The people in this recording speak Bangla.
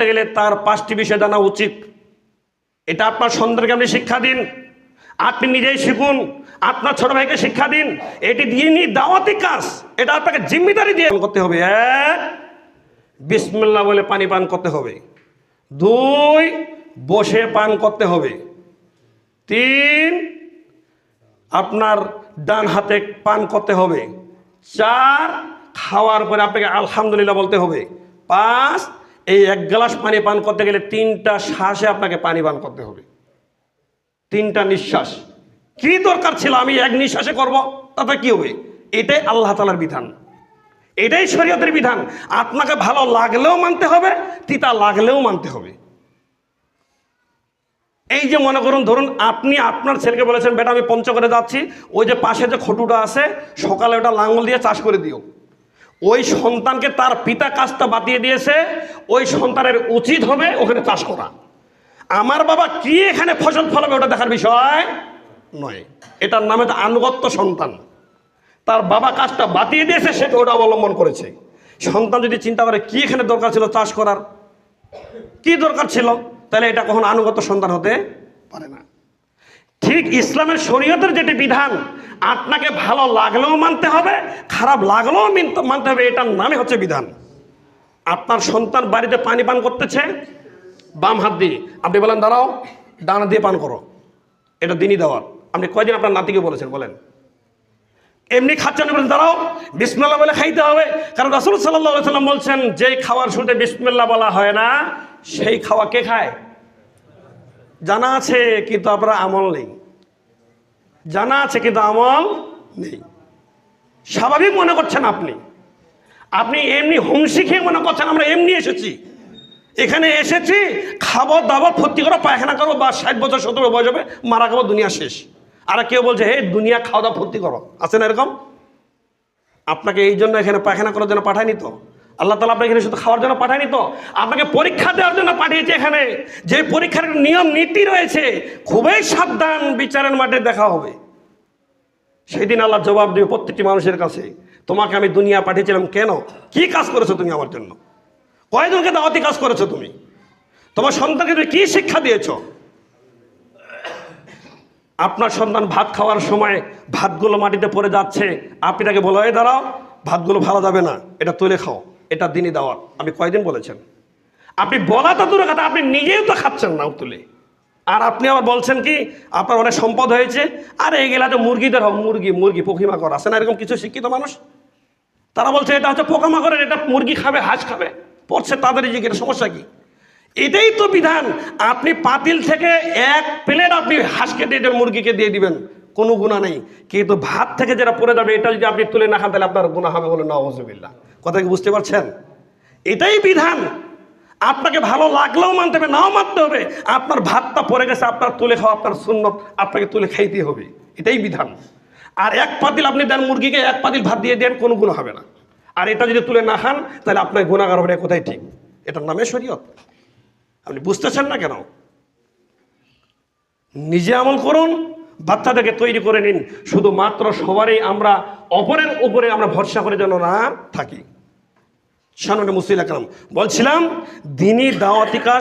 করতে গেলে তার পাঁচটি বিষয় জানা উচিত। এটা আপনার সন্তানকে আপনি শিক্ষা দিন। আপনি নিজেই শিখুন। আপনার ছোট ভাইকে শিক্ষা দিন। এটি দিনই দাওয়াতি কাজ। এটা আপনাকে জিম্মেদারি দিয়ে করতে হবে। এক বিসমিল্লা বলে পানি পান করতে হবে। দুই, বসে পান করতে হবে। তিন, আপনার ডান হাতে পান করতে হবে। চার, খাওয়ার পরে আপনাকে আলহামদুলিল্লাহ বলতে হবে। পাঁচ এই এক গ্লাস পানি পান করতে গেলে তিনটা শ্বাসে আপনাকে পানি পান করতে হবে। তিনটা নিঃশ্বাস। কি দরকার ছিল? আমি এক নিঃশ্বাসে করব, তাতে কি হবে? এটাই আল্লাহ তালার বিধান। এটাই শরীয়তের বিধান। আপনাকে ভালো লাগলেও মানতে হবে, তিতা লাগলেও মানতে হবে। এই যে মনে করুন, ধরুন আপনি আপনার ছেলেকে বলেছেন, বেটা, আমি পঞ্চগড়ে যাচ্ছি। ওই যে পাশে যে খটুটা আছে, সকালে ওটা লাঙ্গল দিয়ে চাষ করে দিও। ওই সন্তানকে তার পিতা কাজটা বাতিয়ে দিয়েছে, ওই সন্তানের উচিত হবে ওখানে চাষ করা। আমার বাবা কি এখানে ফসল ফলাবে ওটা দেখার বিষয় নয়। এটার নামে তো আনুগত্য সন্তান। তার বাবা কাজটা বাতিয়ে দিয়েছে, সেটা ওটা অবলম্বন করেছে। সন্তান যদি চিন্তা করে কি এখানে দরকার ছিল চাষ করার, কি দরকার ছিল, তাহলে এটা কখন আনুগত সন্তান হতে পারে না। ঠিক ইসলামের শরীয়তের যেটি বিধান, আপনাকে ভালো লাগলেও মানতে হবে, খারাপ লাগলেও মানতে হবে, এটার নামে হচ্ছে বিধান। আপনার সন্তান বাড়িতে পানি পান করতেছে, বাম হাত দিয়ে। আপনি বলেন, দাঁড়াও, ডান দিয়ে পান করো। এটা দিনই দেওয়ার। আপনি কয়দিন আপনার নাতিকে বলেছেন? বলেন। এমনি খাচ্ছেন বলেন দাঁড়াও বিসমিল্লা বলে খাইতে হবে। কারণ রাসুল সাল্লাহ সাল্লাম বলছেন যে খাওয়ার শুরুতে বিসমিল্লা বলা হয় না, সেই খাওয়া কে খায়? জানা আছে, কিন্তু আপনার আমল নেই। জানা আছে, কিন্তু আমল নেই। স্বাভাবিক মনে করছেন আপনি। আপনি এমনি হুমশি খেয়ে মনে করছেন, আমরা এমনি এসেছি। এখানে এসেছি খাব দাবো ফুর্তি করো পায়খানা করো বা ষাট বছর, সত্তর বয়স হবে, মারা খাব, দুনিয়া শেষ। আর কেউ বলছে, হে, দুনিয়া খাওয়া দাওয়া ফুর্তি করো। আছে না এরকম? আপনাকে এই জন্য এখানে পায়খানা করার জন্য পাঠায়নি তো? আল্লাহ তালা আপনাকে এখানে শুধু খাওয়ার জন্য পাঠায়নি তো, আপনাকে পরীক্ষা দেওয়ার জন্য পাঠিয়েছে এখানে। যে পরীক্ষার নিয়ম, নীতি রয়েছে, খুবই সাবধান বিচারের মাঠে দেখা হবে। সেই দিন আল্লাহ জবাব দেবে প্রত্যেকটি মানুষের কাছে, তোমাকে আমি দুনিয়া পাঠিয়েছিলাম কেন? কি কাজ করেছ তুমি আমার জন্য? কয়জনকে দাওয়াতি কাজ করেছ তুমি? তোমার সন্তানকে তুমি কী শিক্ষা দিয়েছ? আপনার সন্তান ভাত খাওয়ার সময় ভাতগুলো মাটিতে পড়ে যাচ্ছে। আপনি তাকে বলো, এই দাঁড়াও, ভাতগুলো ভালো যাবে না, এটা তুলে খাও। এটা দিনই দাওয়াত। আপনি কয়দিন বলেছেন? আপনি বলা তো কথা, আপনি নিজেও তো খাচ্ছেন না তুলে আর আপনি আবার বলছেন কি, আপনার অনেক সম্পদ হয়েছে, আর এই গেলা তো মুরগিদের হোক মুরগি মুরগি পখিমাকড় আছে না? এরকম কিছু শিক্ষিত মানুষ? তারা বলছে, এটা হচ্ছে পোকামাকড়ের, এটা মুরগি খাবে, হাঁস খাবে, পড়ছে তাদের জিজ্ঞেস সমস্যা কি? এটাই তো বিধান। আপনি পাতিল থেকে এক প্লেট আপনি হাঁসকে দিয়ে মুরগিকে দিয়ে দিবেন। কোনো গুণা নেই। কিন্তু ভাত থেকে যেটা পড়ে যাবে, এটা যদি আপনি তুলে না খান, তাহলে আপনার গুণা হবে বলে নওয়াজবিল্লা কথা কি বুঝতে পারছেন? এটাই বিধান। আপনাকে ভালো লাগলেও মানতে হবে, নাও মানতে হবে। আপনার ভাতটা পড়ে গেছে, আপনার তুলে খাওয়া, আপনার সুন্নত, আপনাকে তুলে খাইতে হবে। এটাই বিধান। আর এক পাতিল আপনি দেন মুরগিকে, এক পাতিল ভাত দিয়ে দেন, কোনো গুণ হবে না। আর এটা যদি তুলে না খান, তাহলে আপনার গুণাগার হবে কোথায় ঠিক? এটার নামে শরীয়ত। আপনি বুঝতেছেন না কেন? নিজে আমল করুন বাচ্চাদেরকে তৈরি করে নিন। শুধুমাত্র সবারই আমরা অপরের উপরে আমরা ভরসা করে যেন না থাকি। শানুনে মুসিল আকরাম বলছিলাম দিনই দাওয়াতি কাজ